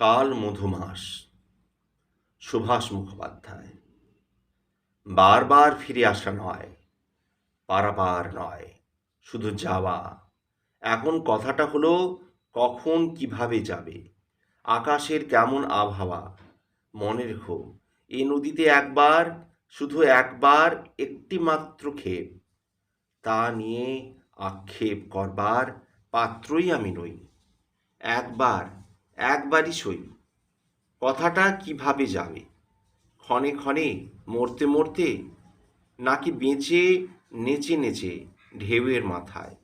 কাল মধুমাস। সুভাষ মুখোপাধ্যায়। বারবার ফিরে আসা নয় পারাবার নয়, শুধু যাওয়া। এখন কথাটা হলো, কখন কীভাবে যাবে? আকাশের কেমন আবহাওয়া? মনে রেখো এ নদীতে একবার, শুধু একবার একটি মাত্র ক্ষেপ। তা নিয়ে আক্ষেপ করবার পাত্রই আমি নই। একবার একবারই সই। কথাটা কীভাবে যাবে? ক্ষণে ক্ষণে, মরতে মরতে, নাকি বেঁচে, নেচে নেচে, ঢেউয়ের মাথায়?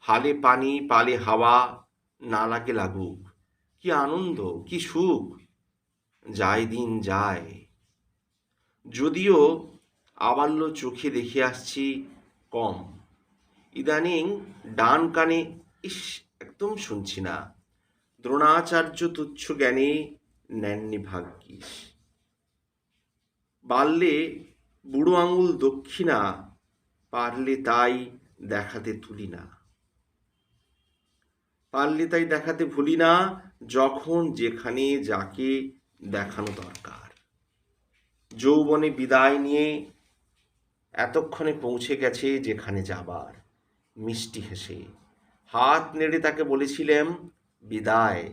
হালে পানি, পালে হাওয়া না লাগে লাগুক। কি আনন্দ, কি সুখ। যায় দিন যায়। যদিও আবাল্য চোখে দেখে আসছি কম। ইদানিং ডান কানে, ইস, একদম শুনছি না। দ্রোণাচার্য তুচ্ছ জ্ঞানে নেননি ভাগ্যিস। বাড়লে বুড়ো আঙুল দক্ষিণা, পারলে তাই দেখাতে তুলি না পারলে তাই দেখাতে ভুলি না যখন যেখানে যাকে দেখানো দরকার। যৌবনে বিদায় নিয়ে এতক্ষণে পৌঁছে গেছে যেখানে যাবার, মিষ্টি হেসে। হাত নেড়ে তাকে বলেছিলাম বিদায়,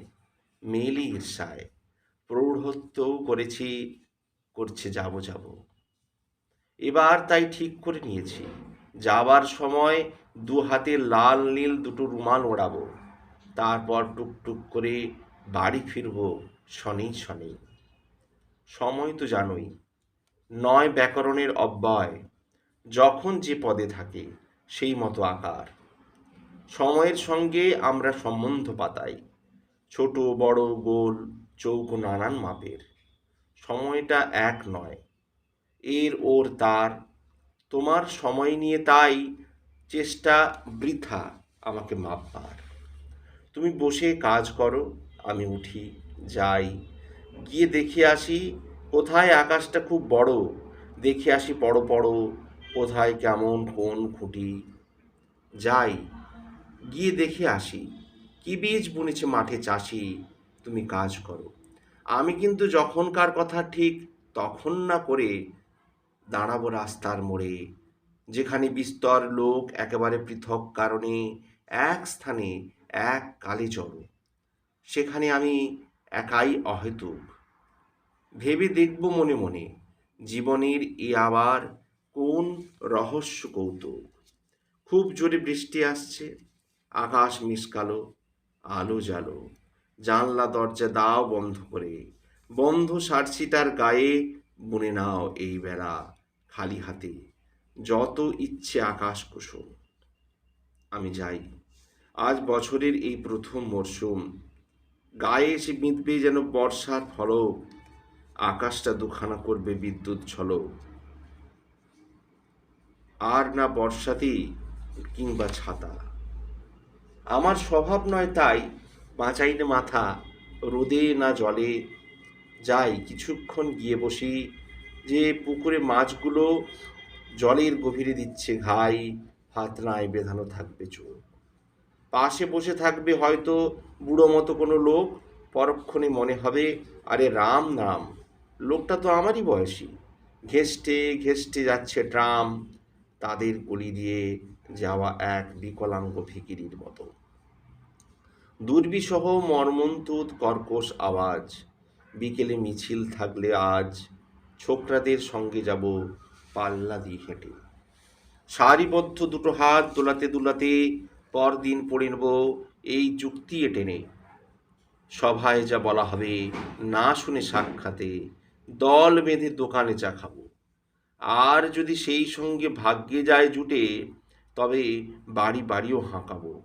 মেলি ঈর্ষায়। প্রৌঢ়ত্বও করেছি, করছে যাব যাব। এবার তাই ঠিক করে নিয়েছি, যাবার সময় দু হাতে লাল নীল দুটো রুমাল ওড়াবো, তারপর টুকটুক করে বাড়ি ফিরবো শনেই শনেই সময় তো জানোই, নয় ব্যাকরণের অব্যয়, যখন যে পদে থাকে সেই মতো আকার। সময়ের সঙ্গে আমরা সম্বন্ধ পাতাই। ছোট, বড়, গোল, চৌকো, নানান মাপের। সময়টা এক নয়। এর ওর তার। তোমার সময় নিয়ে তাই চেষ্টা বৃথা আমাকে মাপবার। তুমি বসে কাজ করো, আমি উঠি, যাই। গিয়ে দেখে আসি, কোথায় আকাশটা খুব বড়? দেখে আসি বড় বড় কোথায় কেমন কোন খুঁটি? যাই। গিয়ে দেখে আসি, কি বীজ বুনেছে মাঠে চাষি, তুমি কাজ করো। আমি কিন্তু যখনকার কথা ঠিক তখন না করে দাঁড়াবো রাস্তার মোড়ে, যেখানে বিস্তর লোক একেবারে পৃথক কারণে এক স্থানে এক কালে চলো সেখানে আমি একাই অহেতুক। ভেবে দেখব মনে মনে, জীবনের এ আবার কোন রহস্য কৌতুক। খুব জোরে বৃষ্টি আসছে আকাশ মিসকালো আলো জালো জানলা, দরজা দাও বন্ধ করে। বন্ধ সারছিটার গায়ে, বুনে নাও এই বেড়া খালি হাতে। যত ইচ্ছে আকাশ কুসুম, আমি যাই। আজ বছরের এই প্রথম মরশুম গায়ে এসে বিঁধবে যেন বর্ষার ফলক। আকাশটা দুখানা করবে বিদ্যুৎ ঝলক আর না বর্ষাতেই কিংবা ছাতা। আমার স্বভাব নয় তাই বাঁচাই না মাথা, রোদে না জলে। যাই, কিছুক্ষণ গিয়ে বসি যে পুকুরে মাছগুলো জলের গভীরে দিচ্ছে, ঘাই, হাত নাই বেঁধানো থাকবে চোখ। পাশে বসে থাকবে হয়তো বুড়ো মতো কোনো লোক, পরক্ষণে মনে হবে, আরে রাম নাম, লোকটা তো আমারই বয়সী। ঘেষ্টে ঘেষ্টে যাচ্ছে ট্রাম, তাদের গলি দিয়ে যাওয়া এক বিকলাঙ্গ ফিকিরির মতো। দুর্বিসহ মর্মন্তুদ কর্কশ আওয়াজ, বিকেলে মিছিল থাকলে আজ, ছোকরাদের সঙ্গে যাব পাল্লা দিয়ে হেঁটে। সারিবদ্ধ দুটো হাত দোলাতে দোলাতে পরদিন পড়ে নেব এই চুক্তি টেনে। সভায় যা বলা হবে না শুনে সাক্ষাতে দল বেঁধে দোকানে চা খাব। আর যদি সেই সঙ্গে ভাগ্যে যায় জুটে তবে বাড়ি বাড়িও হাঁকাবো।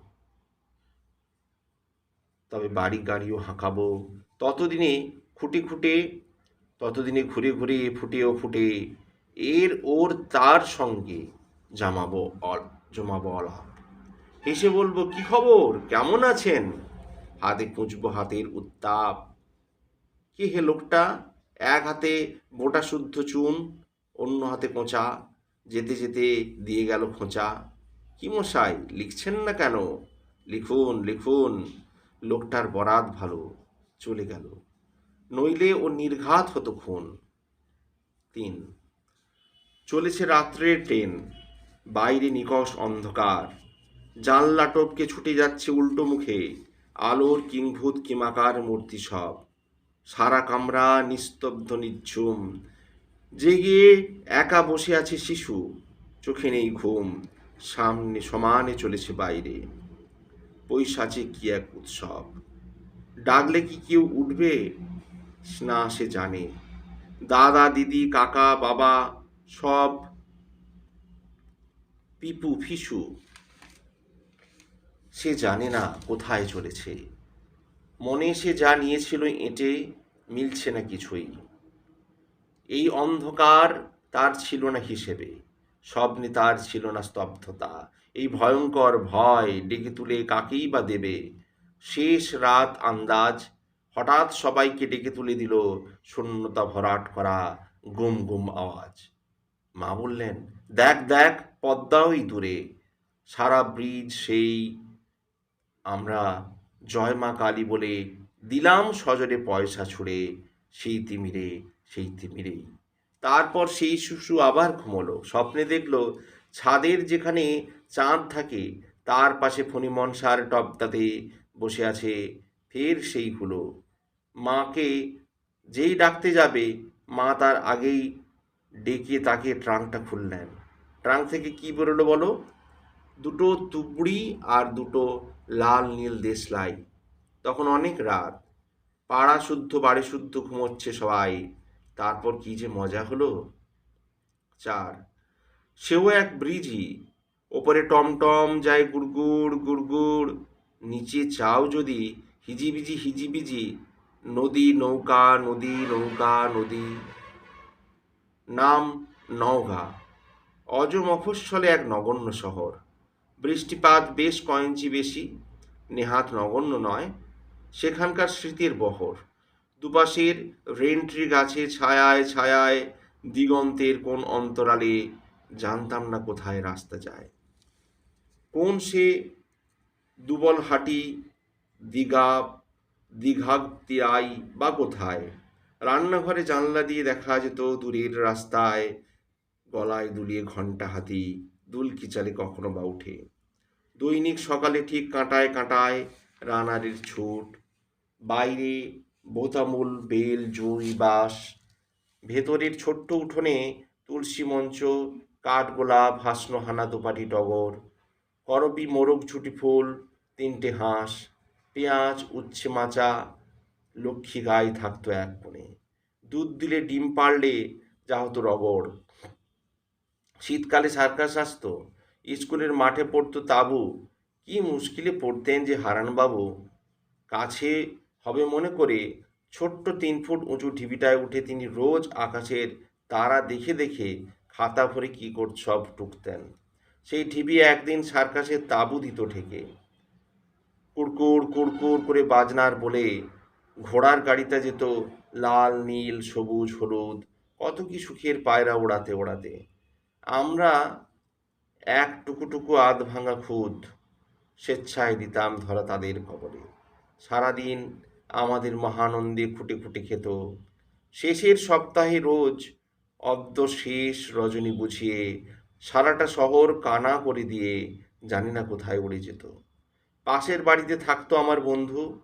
তবে বাড়ি গাড়িও হাঁকাবো। ততদিনে খুঁটে খুঁটে, ততদিনে ঘুরে ঘুরে ফুটেও ফুটে এর ওর তার সঙ্গে জামাবো অল, জমাবো অলাপ হেসে বলব, কি খবর? কেমন আছেন? হাতে কুঁচবো হাতের উত্তাপ। কে হে লোকটা? এক হাতে মোটা শুদ্ধ চুন, অন্য হাতে কোঁচা যেতে যেতে দিয়ে গেল খোঁচা। কি মশাই, লিখছেন না কেন? লিখুন লিখুন। লোকটার বরাত ভালো, চলে গেল। নইলে ও নির্ঘাত হতো খুন। তিন, চলেছে রাত্রের ট্রেন, বাইরে নিকষ অন্ধকার। জানলা টপকে ছুটে যাচ্ছে উল্টো মুখে, আলোর কিংভূত কিমাকার মূর্তি সব। সারা কামরা নিস্তব্ধ, নিঝুম। জেগে একা বসে আছে শিশু, চোখে নেই ঘুম। সামনে সমানে চলেছে বাইরে। পৈশাচে কি এক উৎসব? ডাকলে কি কেউ উঠবে? না, সে জানে। দাদা, দিদি, কাকা, বাবা, সব পিপু, ফিসু। সে জানে না কোথায় চলেছে। মনে সে যা নিয়েছিল এঁটে মিলছে না কিছুই। এই অন্ধকার তার ছিল না হিসেবে। স্বপ্নে তার ছিল না স্তব্ধতা। এই ভয়ঙ্কর ভয় ডেকে তুলে কাকেই বা দেবে? শেষ রাত আন্দাজ। হঠাৎ সবাইকে ডেকে তুলে দিল শূন্যতা ভরাট করা গুম গুম আওয়াজ। মা বললেন, দেখ দেখ, পদ্মা ওই দূরে। সারা ব্রিজ সেই আমরা জয় মা কালী বলে দিলাম সজরে পয়সা ছুড়ে। সেই তিমিরে, সেই তিমিরেই। তারপর সেই শিশু আবার ঘুমলো। স্বপ্নে দেখল ছাদের যেখানে চাঁদ থাকে, তার পাশে ফণিমনসার টবটাতে বসে আছে। ফের সেই হলো। মাকে যেই ডাকতে যাবে, মা তার আগেই ডেকে তাকে ট্রাঙ্কটা খুললেন। ট্রাঙ্ক থেকে কি বেরোলো বলো? দুটো তুবড়ি আর দুটো লাল নীল দেশলাই। তখন অনেক রাত। পাড়া শুদ্ধ, বাড়ি শুদ্ধ ঘুমোচ্ছে সবাই। তারপর কি যে মজা হলো? চার, সেও এক ব্রিজই, ওপরে টমটম, যায় গুড়গুড় গুড়গুড়। নিচে চাও যদি, হিজিবিজি হিজিবিজি। নদী, নৌকা নদী নৌকা, নদী। নাম, নওগাঁ। অজ মফস্বলে এক নগণ্য শহর। বৃষ্টিপাত বেশ কয়েঞ্চি বেশি। নেহাত নগণ্য নয়, সেখানকার স্মৃতির বহর। দুপাশের রেন্ট্রি গাছে ছায়ায় ছায়ায় দিগন্তের কোন অন্তরালে জানতাম না কোথায় রাস্তা যায়। কোন সে দুবল হাটি দীঘা দীঘাতিয়াই বা কোথায়? রান্নাঘরে জানলা দিয়ে দেখা যেত দূরের রাস্তায়, গলায় দুলিয়ে ঘণ্টা হাতি দুলকি চালে কখনো বা উঠে। দৈনিক সকালে ঠিক কাঁটায় কাঁটায় রানারের ছুট, বাইরে বোতামুল, বেল, জুঁই, বাঁশ, ভেতরের ছোট্ট উঠোনে তুলসী মঞ্চ, কাঠগোলাপ হাসনো হানা দুপাটি টগর, করবি, মোরগ, ছুটি ফুল, তিনটে হাঁস, পেঁয়াজ, উচ্ছে মাচা, লক্ষ্মী গায়ে থাকতো এক কোণে। দুধ দিলে ডিম পারলে যা হতো রগড় শীতকালে সার্কাস আসতো, স্কুলের মাঠে পড়তো তাবু। কি মুশকিলে পড়তেন যে হারানবাবু, কাছে হবে মনে করে ছোট্ট তিন ফুট উঁচু ঢিবিটায় উঠে তিনি রোজ আকাশের তারা দেখে দেখে খাতা ভরে কী কর সব টুকতেন। সেই ঢিবি একদিন সার্কাসের তাবু দিত ঠেকে কুড়কুড় কুড়কুড় করে বাজনার বলে ঘোড়ার গাড়িতে যেত লাল, নীল, সবুজ, হলুদ, কত কি সুখের পায়রা ওড়াতে ওড়াতে। আমরা এক টুকুটুকু আধ ভাঙা খুদ স্বেচ্ছায় দিতাম ধরা তাদের কবরে সারাদিন আমাদের মহানন্দে খুঁটে খুঁটে খেত। শেষের সপ্তাহে রোজ অদ্য শেষ রজনী বুঝিয়ে সারাটা শহর কানা করে দিয়ে জানি না কোথায় উড়ে যেত। পাশের বাড়িতে থাকতো আমার বন্ধু,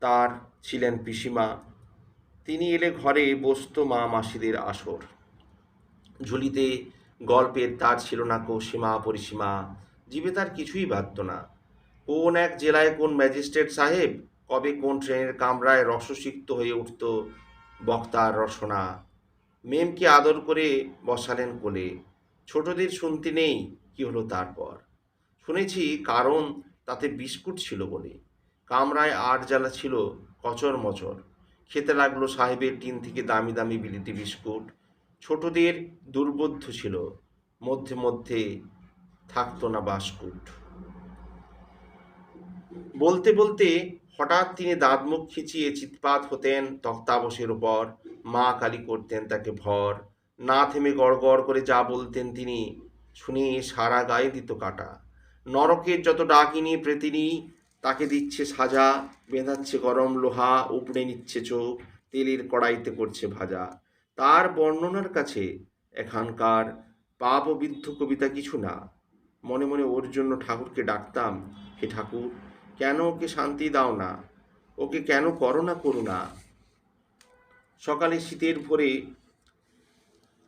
তার ছিলেন পিসিমা। তিনি এলে ঘরে বসতো মা মাসিদের আসর। ঝুলিতে গল্পের তার ছিল না কো সীমা পরিসীমা। জীবে তার কিছুই বাধত না। কোন এক জেলায় কোন ম্যাজিস্ট্রেট সাহেব কবে কোন ট্রেনের কামরায় রসসিক্ত হয়ে উঠত বক্তার রসনা। মেমকে আদর করে বসালেন কোলে। ছোটদের শুনতে নেই কি হলো তারপর। শুনেছি কারণ তাতে বিস্কুট ছিল বলে। কামরায় আট জ্বালা ছিল কচর মচর। খেতে লাগল সাহেবের টিন থেকে দামি দামি বিলিতি বিস্কুট। ছোটদের দুর্বোধ্য ছিল। মধ্যে মধ্যে থাকতো না বাসকুট। বলতে বলতে হঠাৎ তিনি দাঁত মুখ খিচিয়ে চিৎপাত হতেন তক্তাবশের উপর। মা কালী করতেন তাকে ভর। না থেমে গড় গড় করে যা বলতেন তিনি, শুনে সারা গায়ে দিত কাটা। নরকের যত ডাকিনী প্রেতিনী, তাকে দিচ্ছে সাজা। বেঁধাচ্ছে গরম লোহা, উপড়ে নিচ্ছে চোখ। তেলের কড়াইতে করছে ভাজা। তার বর্ণনার কাছে এখানকার পাপ ও বিদ্ধ কবিতা কিছু না। মনে মনে ওর জন্য ঠাকুরকে ডাকতাম, হে ঠাকুর কেন ওকে শান্তি দাও না? ওকে কেন করো না? করুণা সকালে শীতের ভোরে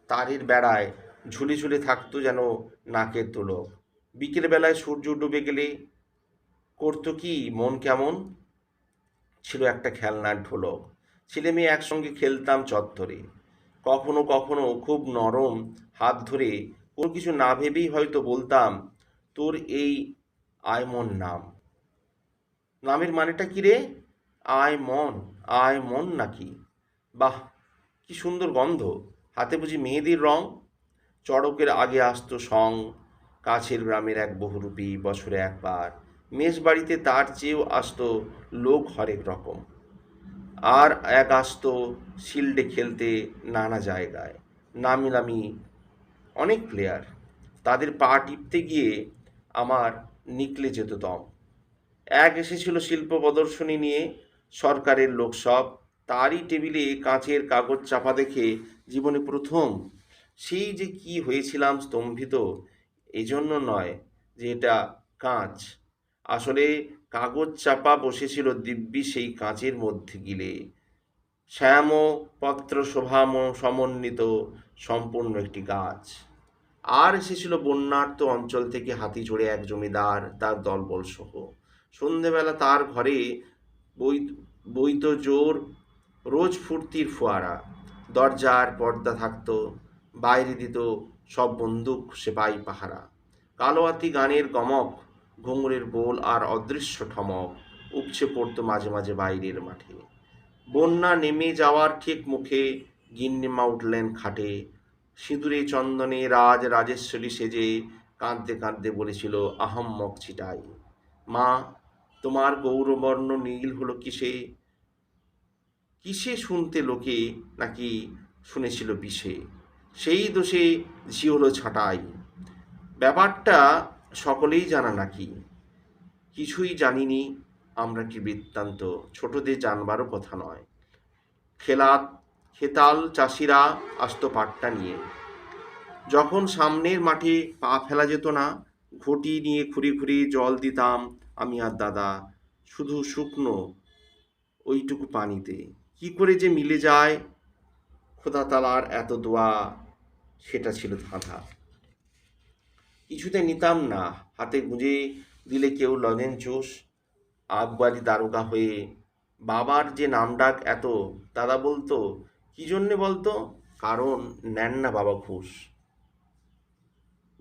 তারের বেড়ায় ঝুলে ঝুলে থাকতো যেন নাকের তোলক বিকেলবেলায় সূর্য ডুবে গেলে করতো কি? মন কেমন? ছিল একটা খেলনার ঢোলক। ছেলে মেয়ে একসঙ্গে খেলতাম চত্বরে কখনো কখনো খুব নরম হাত ধরে কোনো কিছু না ভেবেই হয়তো বলতাম, তোর এই আয়মন নাম। নামের মানেটা কি রে? আয় মন আয় মন নাকি? বাহ, কি সুন্দর গন্ধ। হাতে বুঝি মেহেদির রং। চড়কের আগে আসতো সং। কাছের গ্রামের এক বহুরূপী বছরে একবার। মেষ বাড়িতে তার চেয়েও আসতো লোক হরেক রকম। আর এক আসতো শিল্ডে খেলতে নানা জায়গায়। নামি নামি অনেক প্লেয়ার তাদের পা টিপতে গিয়ে আমার নিকলে যেত দম। এক এসেছিল শিল্প প্রদর্শনী নিয়ে সরকারের লোক সব। তারই টেবিলে কাঁচের কাগজ চাপা দেখে জীবনে প্রথম। সেই যে কি হয়েছিলাম স্তম্ভিত, এজন্য নয় যে এটা কাঁচ। আসলে কাগজ চাপা বসেছিল দিব্যি সেই কাঁচের মধ্যে গিলে। শ্যাম পত্র শোভাম সমন্বিত, সম্পূর্ণ একটি গাছ। আর এসেছিল বন্যার্ত অঞ্চল থেকে হাতি চড়ে এক জমিদার, তার দলবল সহ সন্ধেবেলা তার ঘরে বৈত জোর, রোজ ফুর্তির ফোয়ারা। দরজার পর্দা থাকত, বাইরে দিত সব বন্দুক সেপাই পাহারা। কালোয়াতি গানের গমক, ঘুঙুরের বোল আর অদৃশ্য ঠমক উপচে পড়তো মাঝে মাঝে বাইরের মাঠে। বন্যা নেমে যাওয়ার ঠিক মুখে গিন্নিমা উঠলেন খাটে। সিঁদুরে, চন্দনে রাজ রাজেশ্বরী সেজে কাঁদতে কাঁদতে বলেছিল, আহম্মক ছিটাই। মা তোমার গৌরবর্ণ নীল হলো কিসে? কিসে শুনতে লোকে নাকি শুনেছিল বিষে? সেই দোষে ঝি হলো ছাটাই। ব্যাপারটা সকলেই জানা নাকি? কিছুই জানিনি আমরা কি বৃত্তান্ত। ছোটদের জানবারও কথা নয়। খেলা খেতাল চাষিরা আসতো পাট্টা নিয়ে। যখন সামনের মাঠে পা ফেলা যেত না, ঘটি নিয়ে খুঁড়ি খুঁড়ি জল দিতাম আমি আর দাদা শুধু শুকনো ওইটুকু পানিতে। কি করে যে মিলে যায়? খোদা তালার এত দোয়া, সেটা ছিল ধাঁধা। কিছুতে নিতাম না, হাতে গুঁজে দিলে কেউ লজেন চোষ আবগারি দারোগা হয়ে, বাবার যে নামডাক এত, দাদা বলতো, কি জন্যে বলতো? কারণ নেন না বাবা ঘুষ।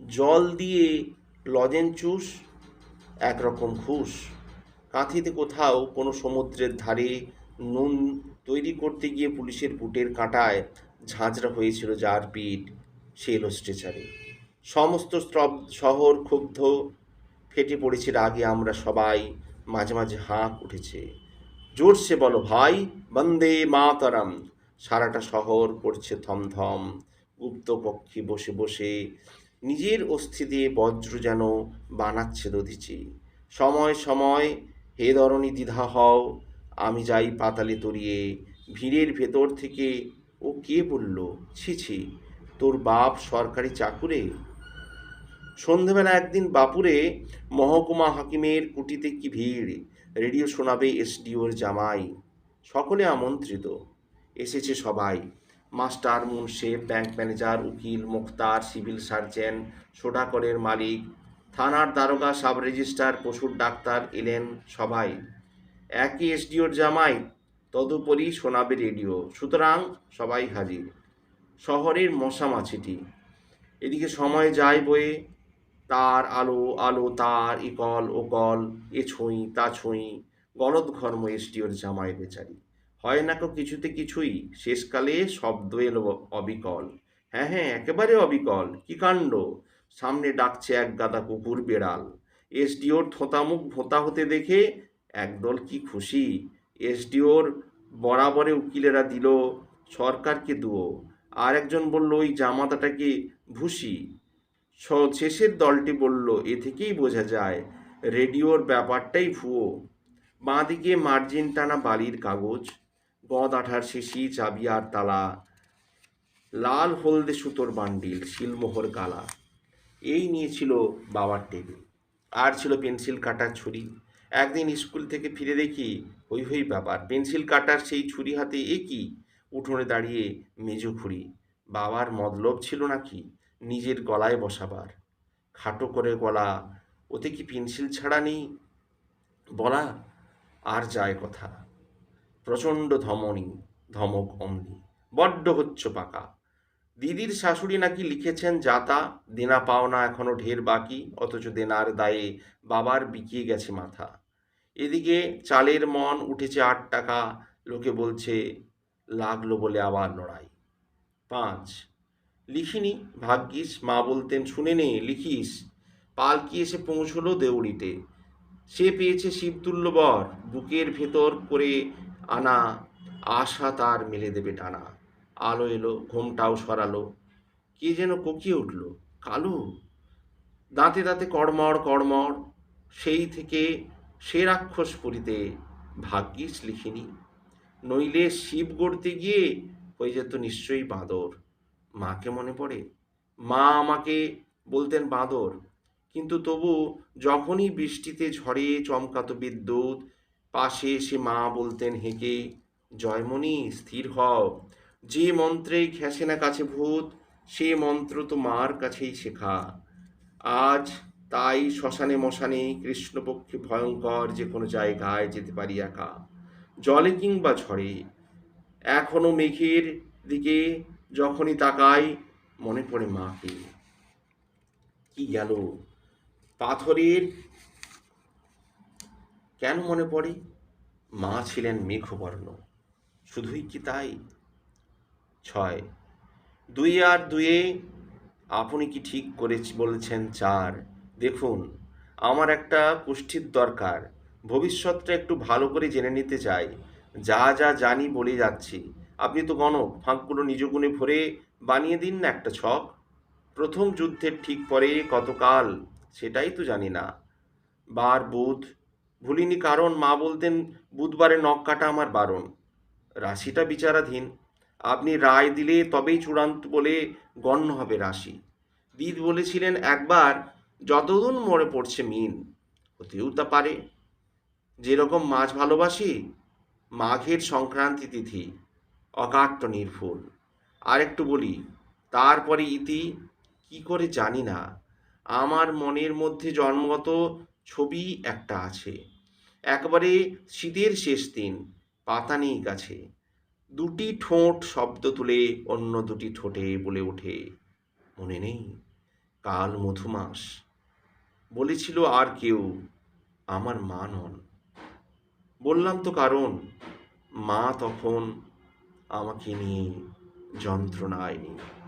জল দিয়ে লজেন চুষ একরকম ঘুষ কাঁথিতে কোথাও কোনো সমুদ্রের ধারে নুন তৈরি করতে গিয়ে পুলিশের বুটের কাঁটায় ঝাঁঝরা হয়েছিল যার পিঠ সে এলো স্ট্রেচারে। সমস্ত স্তব শহর ক্ষুব্ধ, ফেটে পড়েছে রাগে, আমরা সবাই মাঝে মাঝে হাঁক উঠেছে। জোরসে বলো, ভাই, বন্দে মাতরম। সারাটা শহর পড়ছে থমথম গুপ্ত কক্ষে বসে বসে নিজের অস্থি দিয়ে বজ্র যেন বানাচ্ছে দধিচি। সময় সময়, হে ধরণী দ্বিধা হও, আমি যাই পাতালে তরিয়ে, ভিড়ের ভেতর থেকে ও কে বলল, ছি ছি, তোর বাপ সরকারি চাকুরে? সন্ধেবেলা একদিন বাপুরে মহকুমা হাকিমের কুটিতে কি ভিড়, রেডিও শোনাবে এসডিওর জামাই। সকলে আমন্ত্রিত, এসেছে সবাই। মাস্টার মুন্সেফ ব্যাংক ম্যানেজার, উকিল মুখতার সিভিল সার্জন, সোডাকরের মালিক, থানার দারোগা, সাব রেজিস্ট্রার, পশুর ডাক্তার এলেন সবাই। একই এসডিওর জামাই, তদুপরি শোনাবে রেডিও। সুতরাং সবাই হাজির। শহরের মশা মাছিটি এদিকে সময় যায় বয়ে, তার আলো আলো, তার ইকল, ওকল, এ ছুঁই, তা ছুঁই গলদ ঘর্ম এসটিওর জামাই বেচারি। হয় না কো কিছুতে কিছুই? শেষকালে শব্দ এলো অবিকল। হ্যাঁ হ্যাঁ একেবারে অবিকল। কি কাণ্ড? সামনে ডাকছে এক গাদা কুকুর বেড়াল। এসডিওর থোঁতামুখ ভোঁতা হতে দেখে একদল কি খুশি? এসডিওর বরাবরে উকিলেরা দিল সরকারকে দুয়ো? আর একজন বলল, ওই জামাতাটাকে ভুসি শেষের দলটি বলল, এ থেকেই বোঝা যায়, রেডিওর ব্যাপারটাই ভুয়ো। বাঁদিকে মার্জিন টানা বালির কাগজ গদ আঠার শেষি চাবি আর তালা, লাল হলদে সুতোর বান্ডিল, শিলমোহর গালা। এই নিয়েছিল বাবার টেবিল। আর ছিল পেন্সিল কাটার ছুরি। একদিন স্কুল থেকে ফিরে দেখি, হই হই ব্যাপার পেন্সিল কাটার সেই ছুরি হাতে এ কি? উঠোনে দাঁড়িয়ে মেজো খুঁড়ি, বাবার মতলব ছিল নাকি? নিজের গলায় বসাবার। খাটো করে গলা, ওতে কি পেন্সিল ছাড়া নেই? বলা, আর যায় কথা। প্রচণ্ড ধমনী, ধমক অমনি, বড্ড হচ্ছ পাকা। দিদির শাশুড়ি নাকি লিখেছেন যাতা দেনা পাওনা এখনও ঢের বাকি, অথচ দেনার দায়ে বাবার বিকিয়ে গেছে মাথা। এদিকে চালের মন উঠেছে আট টাকা, লোকে বলছে, লাগল বলে আবার লড়াই পাঁচ, লিখিনি, ভাগ্যিস, মা বলতেন, শুনে নে, লিখিস। পালকি এসে পৌঁছলো দেউড়িতে। সে পেয়েছে শিবতুল্য বর, বুকের ভেতর করে আনা, আশা তার মেলে দেবে টানা। আলো এলো, ঘোমটাও সরালো। কে যেন কোকিয়ে উঠল, কালো? দাঁতে দাঁতে কড়মড় কড়মড়। সেই থেকে সে রাক্ষস পুরীতে ভাগ্যিস লিখিনি। নইলে শিব গড়তে গিয়ে হয়ে যেত নিশ্চয়ই বাঁদর। মাকে মনে পড়ে? মা আমাকে বলতেন বাঁদর। কিন্তু তবু যখনই বৃষ্টিতে ঝড়ে চমকাতো বিদ্যুৎ পাশে এসে মা বলতেন হেঁকে জয়মণি, স্থির হও। যে মন্ত্রে ঘেঁষে না কাছে ভূত, সে মন্ত্র তো মার কাছেই শেখা। আজ তাই শ্মশানে মশানে কৃষ্ণপক্ষে ভয়ঙ্কর যে কোনো জায়গায় যেতে পারি একা। জলে কিংবা ঝড়ে। এখনও মেঘের দিকে যখনই তাকাই, মনে পড়ে মাকে। কি গেল? পাথরের কেন মনে পড়ে? মা ছিলেন মেঘবর্ণ। শুধুই কি তাই? ছয়। দুই আর দুয়ে আপনি কি ঠিক করে বলেছেন চার। দেখুন, আমার একটা পুষ্টির দরকার। ভবিষ্যৎটা একটু ভালো করে জেনে নিতে চাই। যা যা জানি বলে যাচ্ছি। আপনি তো গণক, ফাঁকগুলো নিজ গুণে ভরে বানিয়ে দিন না একটা ছক। প্রথম যুদ্ধের ঠিক পরে কতকাল, সেটাই তো জানি না। বার বুধ ভুলিনি কারণ, মা বলতেন, বুধবারে নখ কাটা আমার বারণ। রাশিটা বিচারাধীন। আপনি রায় দিলে তবেই চূড়ান্ত বলে গণ্য হবে রাশি। দিদ বলেছিলেন, একবার যতদূর মরে পড়ছে মিন, হতেও তা পারে। যেরকম মাছ ভালোবাসি, মাঘের সংক্রান্তি তিথি, অকাট্য নির্ভুল। আর একটু বলি, তারপরে ইতি, কি করে জানি না। আমার মনের মধ্যে জন্মগত ছবি একটা আছে। একবারে শীতের শেষ দিন, পাতা নেই গাছে। দুটি ঠোঁট শব্দ তুলে অন্য দুটি ঠোঁটে বলে ওঠে, মনে নেই, কাল মধুমাস। বলেছিল আর কেউ, আমার মা নন। বললাম তো কারণ, মা তখন আমাকে নিয়ে যন্ত্রণায় নেই।